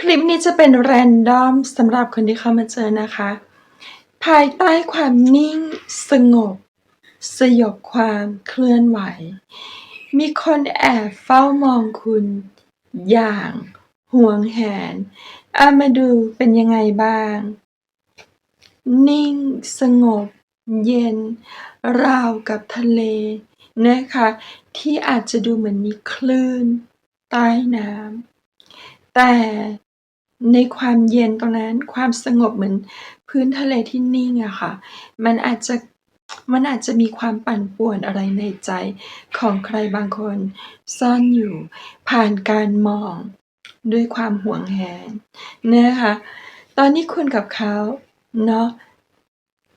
คลิปนี้จะเป็นแรนดอมสำหรับคนที่เข้ามาเจอนะคะ ภายใต้ความนิ่งสงบ สยบความเคลื่อนไหว มีคนแอบเฝ้ามองคุณ อย่างห่วงแหนอามาดูเป็นยังไงบ้าง นิ่งสงบ เย็น ราวกับทะเลนะคะ ที่อาจจะดูเหมือนมีคลื่นใต้น้ำแต่ ในความเย็นตรงนั้น ความสงบเหมือนพื้นทะเลที่นิ่งอะค่ะ มันอาจจะ มันอาจจะมีความปั่นป่วนอะไรในใจของใครบางคนซ่อนอยู่ ผ่านการมองด้วยความห่วงแหนนะคะ ตอนนี้คุณกับเขาเนาะ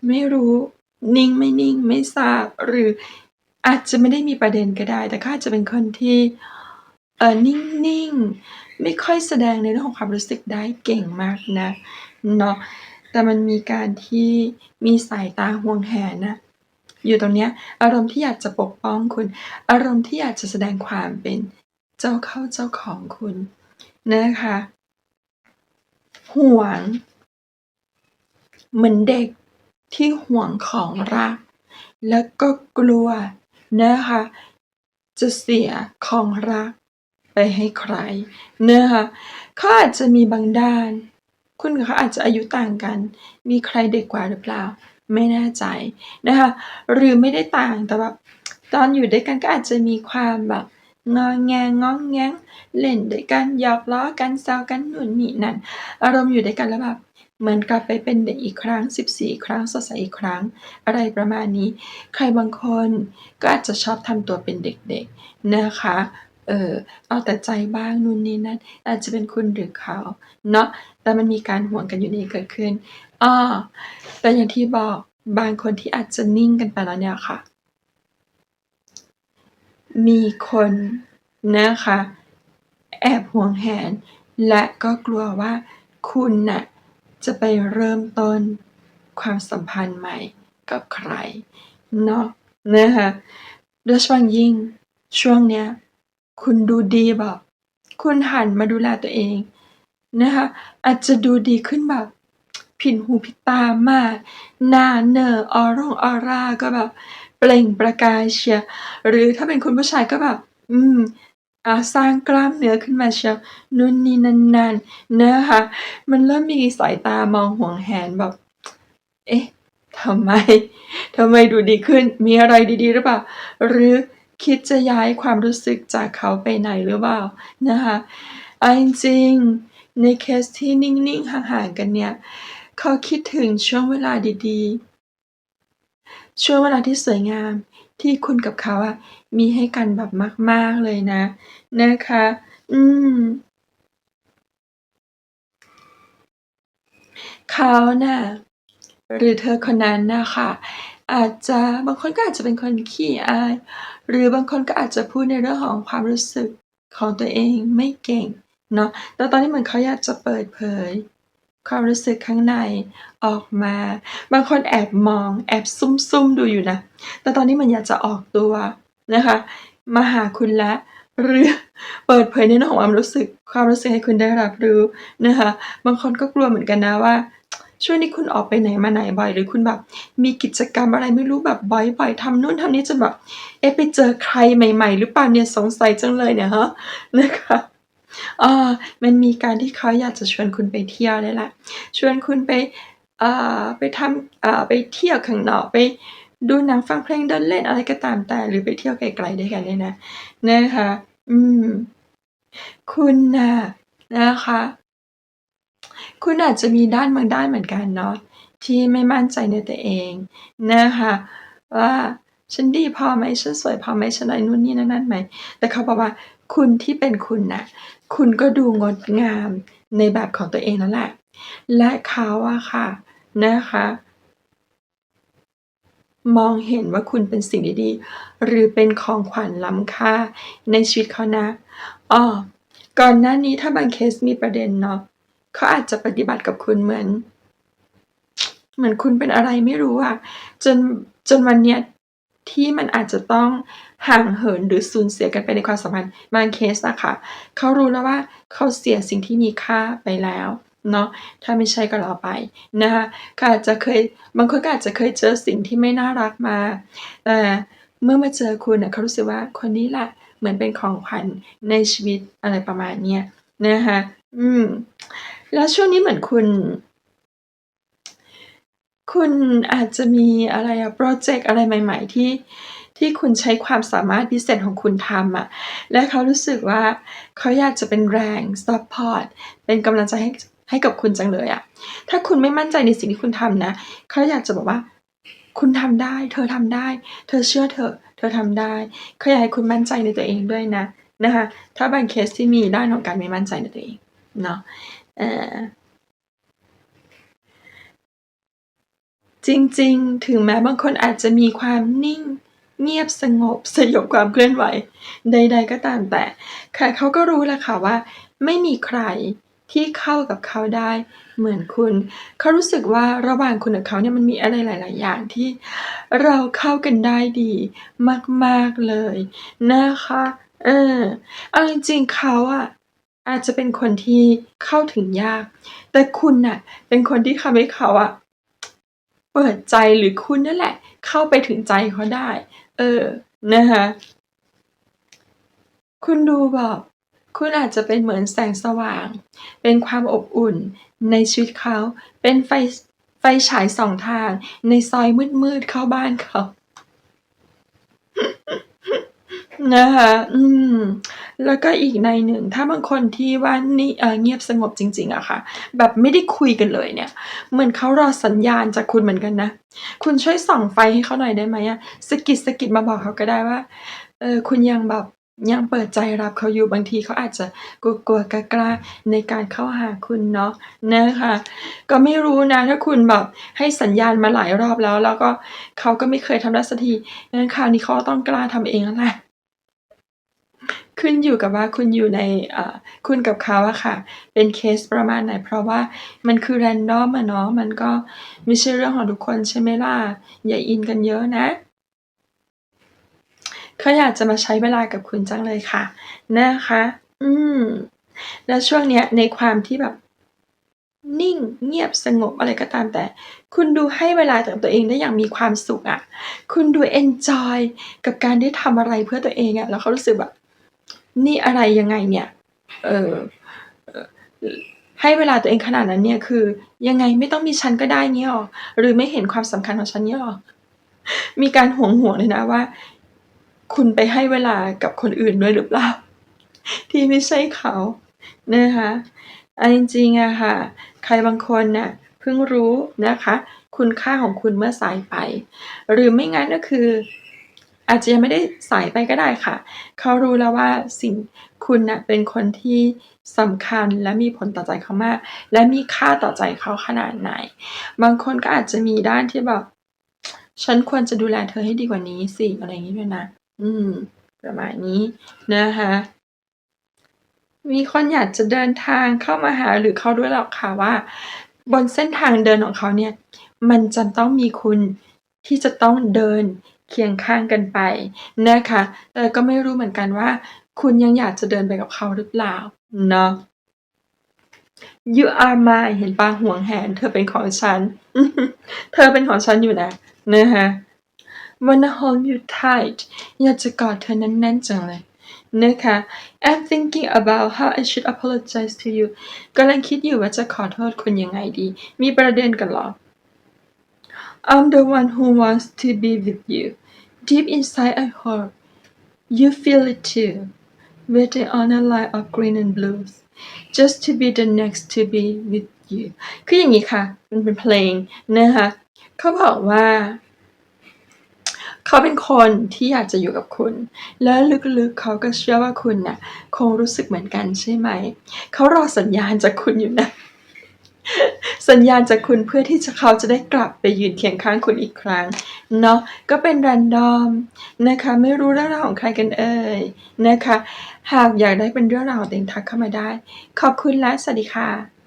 ไม่รู้นิ่งไม่นิ่งไม่ทราบหรืออาจจะไม่ได้มีประเด็นก็ได้ แต่เขาอาจจะเป็นคนที่เออนิ่งๆ ไม่ค่อยแสดงในเรื่องของความรู้สึกได้เก่งมากนะเนาะแต่มันมีการที่มีสายตาห่วงแหนนะอยู่ตรงเนี้ยอารมณ์ที่อยากจะปกป้องคุณ อารมณ์ที่อยากจะแสดงความเป็นเจ้าเข้าเจ้าของคุณนะคะห่วง เหมือนเด็กที่ห่วงของรัก แล้วก็กลัวนะคะจะเสียของรัก ไปให้ใครนะคะเขาอาจจะมีบางด้าน คุณกับเขาอาจจะอายุต่างกัน มีใครเด็กกว่าหรือเปล่า ไม่แน่ใจนะคะหรือไม่ได้ต่างแต่แบบตอนอยู่ด้วยกันก็อาจจะมีความแบบงอแงงองแงงเล่นด้วยกันหยอกล้อกันแซวกันนู่นนี่นั่นอารมณ์อยู่ด้วยกันแล้วแบบเหมือนกลับไปเป็นเด็กอีกครั้ง 14 ครั้งสดใสอีกครั้ง อะไรประมาณนี้ ใครบางคนก็อาจจะชอบทำตัวเป็นเด็กๆนะคะ เออเอาแต่ใจบ้างนู่นนี่นั่นอาจจะเป็นคุณหรือเขาเนาะแต่มันมีการห่วงกันอยู่นี่เกิดขึ้นอ้อแต่อย่างที่บอกบางคนที่อาจจะนิ่งกันไปแล้วเนี่ยค่ะ มีคนนะคะ แอบห่วงแหน และก็กลัวว่าคุณน่ะจะไปเริ่มต้นความสัมพันธ์ใหม่กับใครเนาะนะคะโดยเฉพาะอย่างยิ่งช่วงเนี้ย คุณดูดีแบบ คุณหันมาดูแลตัวเองนะคะ อาจจะดูดีขึ้นแบบ ผินหูผิดตามาก หน้าเนอออร่งออร่าก็แบบ เปล่งประกายเชียหรือถ้าเป็นคุณผู้ชายก็แบบ อืมอ่าสร้างกล้ามเนื้อขึ้นมาเชียวนู่นนี่นั่นนั่นนะคะมันเริ่มมีสายตามองห่วงแหนแบบ เอ๊ะทำไมทำไมดูดีขึ้น มีอะไรดีๆหรือเปล่า หรือ คิดจะย้ายความรู้สึกจากเขาไปไหนหรือเปล่านะคะเอาจริงๆในเคสที่นิ่งๆห่างๆกันเนี่ยเขาคิดถึงช่วงเวลาดีๆ ช่วงเวลาที่สวยงามที่คุณกับเขาอะมีให้กันแบบมาก ๆ เลยนะ นะคะ อืม เขาน่ะหรือเธอคนนั้นน่ะค่ะ อาจจะบางคนก็อาจจะเป็นคนขี้อาย หรือบางคนก็อาจจะพูดในเรื่องของความรู้สึกของตัวเองไม่เก่งเนาะแต่ตอนนี้เหมือนเขาอยากจะเปิดเผย ความรู้สึกข้างในออกมา บางคนแอบมอง แอบซุ่มๆดูอยู่นะ แต่ตอนนี้มือนอยากจะออกตัวนะคะ มาหาคุณแล้วหรือเปิดเผยในเรื่องของความรู้สึก ความรู้สึกให้คุณได้รับรู้นะคะ บางคนก็กลัวเหมือนกันนะว่า ช่วงนี้คุณออกไปไหนมาไหนบ่อย หรือคุณแบบมีกิจกรรมอะไรไม่รู้แบบบ่อยๆทำนู่นทำนี่จนแบบเอ๊ะไปเจอใครใหม่ ๆ หรือเปล่าเนี่ยสงสัยจังเลยเนี่ยฮะนะคะอ่ามันมีการที่เขาอยากจะชวนคุณไปเที่ยวเลยแหละชวนคุณไปอ่าไปทำอ่าไปเที่ยวข้างนอกไปดูหนังฟังเพลงเดินเล่นอะไรก็ตามแต่หรือไปเที่ยวไกลๆด้วยกันเนี่ยนะนะคะ อืม คุณนะนะคะ คุณอาจจะมีด้านบางด้านเหมือนกันเนาะที่ไม่มั่นใจในตัวเองนะคะว่าฉันดีพอไหมฉันสวยพอไหมฉันอะไรนู่นนี่นั่นไหมแต่เขาบอกว่าคุณที่เป็นคุณนะคุณก็ดูงดงามในแบบของตัวเองนั่นแหละ และเขาอะค่ะนะคะ มองเห็นว่าคุณเป็นสิ่งดีๆ หรือเป็นของขวัญล้ำค่าในชีวิตเขานะอ้อก่อนหน้านี้ถ้าบางเคสมีประเด็นเนาะ เขาอาจจะปฏิบัติกับคุณเหมือน เหมือนคุณเป็นอะไรไม่รู้อะจนจนวันเนี้ยที่มันอาจจะต้องห่างเหินหรือสูญเสียกันไปในความสัมพันธ์บางเคสอะคะเขารู้แล้วว่าเขาเสียสิ่งที่มีค่าไปแล้วเนาะถ้าไม่ใช่ก็รอไปนะคะก็อาจจะเคยบางคนก็อาจจะเคยเจอสิ่งที่ไม่น่ารักมาแต่เมื่อมาเจอคุณเนี่ยเขารู้สึกว่าคนนี้แหละเหมือนเป็นของขวัญในชีวิตอะไรประมาณเนี้ยนะคะ อืม แล้วช่วงนี้เหมือนคุณ คุณอาจจะมีอะไรอะ พรอเจกต์อะไรใหม่ ๆ ที่ ที่คุณใช้ความสามารถพิเศษของคุณทำอะ และเขารู้สึกว่า เขาอยากจะเป็นแรงซัปพอร์ต เป็นกำลังใจให้ ให้กับคุณจังเลยอะ ถ้าคุณไม่มั่นใจในสิ่งที่คุณทำนะ เขาอยากจะบอกว่า คุณทำได้ เธอทำได้ เธอเชื่อเถอะ เธอทำได้ เขาอยากให้คุณมั่นใจในตัวเองด้วยนะ นะคะ ถ้าบางเคสที่มีด้านของการไม่มั่นใจในตัวเอง เนาะจริงๆ ถึงแม้บางคนอาจจะมีความนิ่งเงียบสงบสยบความเคลื่อนไหว ใด ๆ ก็ตามแต่ค่ะเขาก็รู้แหละค่ะว่า ไม่มีใครที่เข้ากับเขาได้เหมือนคุณ เขารู้สึกว่าระหว่างคุณกับเขาเนี่ยมันมีอะไรหลาย ๆ อย่างที่เราเข้ากันได้ดีมาก ๆ เลยนะคะ เออ เอาจริงๆเขาอะ อาจจะเป็นคนที่เข้าถึงยาก แต่คุณน่ะ เป็นคนที่ทำให้เขาอะเปิดใจหรือคุณนั่นแหละ เข้าไปถึงใจเขาได้ เออนะคะคุณดูแบบคุณอาจจะเป็นเหมือนแสงสว่าง เป็นความอบอุ่นในชีวิตเขา เป็นไฟไฟฉายสองทางในซอยมืดๆเข้าบ้านเขา นะคะ อืม แล้วก็อีกในหนึ่ง ถ้าบางคนที่ว่านี่เอ่อเงียบสงบจริง ๆอะค่ะ แบบไม่ได้คุยกันเลยเนี่ย เหมือนเขารอสัญญาณจากคุณเหมือนกันนะ คุณช่วยส่องไฟให้เขาหน่อยได้ไหมอะสะกิดมาบอกเขาก็ได้ว่า เออ คุณยังแบบยังเปิดใจรับเขาอยู่บางทีเขาอาจจะกลัวๆกล้าในการเข้าหาคุณเนาะนะคะก็ไม่รู้นะถ้าคุณแบบให้สัญญาณมาหลายรอบแล้ว แล้วก็เขาก็ไม่เคยทำได้สักทีงั้นคราวนี้เขาต้องกล้าทำเองแล้วแหละ ขึ้นอยู่กับว่าคุณอยู่ในคุณกับเขาอะค่ะ เป็นเคสประมาณไหน เพราะว่ามันคือ random อะเนาะมันก็ไม่ใช่เรื่องของทุกคนใช่ไหมล่ะ อย่าอินกันเยอะนะเขาอยากจะมาใช้เวลากับคุณจังเลยค่ะ นะคะ อืม แล้วช่วงเนี้ยในความที่แบบ นิ่งเงียบสงบอะไรก็ตามแต่ คุณดูให้เวลากับตัวเองได้อย่างมีความสุขอะคุณดูเอนจอยกับการได้ทำอะไรเพื่อตัวเองอะ แล้วเขารู้สึกแบบ นี่อะไรยังไงเนี่ย เออให้เวลาตัวเองขนาดนั้นเนี่ยคือ ยังไงไม่ต้องมีฉันก็ได้งี้เหรอ?หรือไม่เห็นความสำคัญของฉันงี้เหรอ?มีการห่วงๆเลยนะว่า คุณไปให้เวลากับคนอื่นด้วยหรือเปล่าที่ไม่ใช่เขานะคะเอาจริงๆอะค่ะ ใครบางคนน่ะเพิ่งรู้นะคะ คุณค่าของคุณเมื่อสายไป หรือไม่งั้นก็คือ อาจจะยังไม่ได้สายไปก็ได้ค่ะ เขารู้แล้วว่าสิ่งคุณน่ะเป็นคนที่สำคัญและมีผลต่อใจเขามาก และมีค่าต่อใจเขาขนาดไหน บางคนก็อาจจะมีด้านที่แบบฉันควรจะดูแลเธอให้ดีกว่านี้สิอะไรอย่างนี้ด้วยนะ อืม ประมาณนี้นะคะมีคนอยากจะเดินทางเข้ามาหาหรือเขารู้แล้วค่ะว่า บนเส้นทางเดินของเขาเนี่ย มันจะต้องมีคุณ ที่จะต้องเดินเคียงข้างกันไปนะคะ แต่ก็ไม่รู้เหมือนกันว่า คุณยังอยากจะเดินไปกับเขาหรือเปล่าเนาะ You are mine เห็นเปล่าหวงแหน เธอเป็นของฉัน เธอเป็นของฉันอยู่นะนะคะ Wanna hold you tight อยากจะกอดเธอแน่นๆจังเลยนะคะ I'm thinking about how I should apologize to you กำลังคิดอยู่ว่าจะขอโทษคุณยังไงดี มีประเด็นกันหรอ? I'm the one who wants to be with you. Deep inside I hope you feel it too. Waiting on a line of green and blues just to be the next to be with you คืออย่างงี้ค่ะ มันเป็นเพลงนะคะเขาบอกว่า เขาเป็นคนที่อยากจะอยู่กับคุณ และลึกๆเขาก็เชื่อว่าคุณน่ะคงรู้สึกเหมือนกันใช่ไหม เขารอสัญญาณจากคุณอยู่นะ สัญญาณจากคุณเพื่อที่จะเขาจะได้กลับไปยืนเคียงข้างคุณอีกครั้งเนาะก็เป็นเรนดอมนะคะไม่รู้เรื่องราวของใครกันเอ่ยนะคะ หากอยากได้เป็นเรื่องราวของตัวเองทักเข้ามาได้ ขอบคุณและสวัสดีค่ะ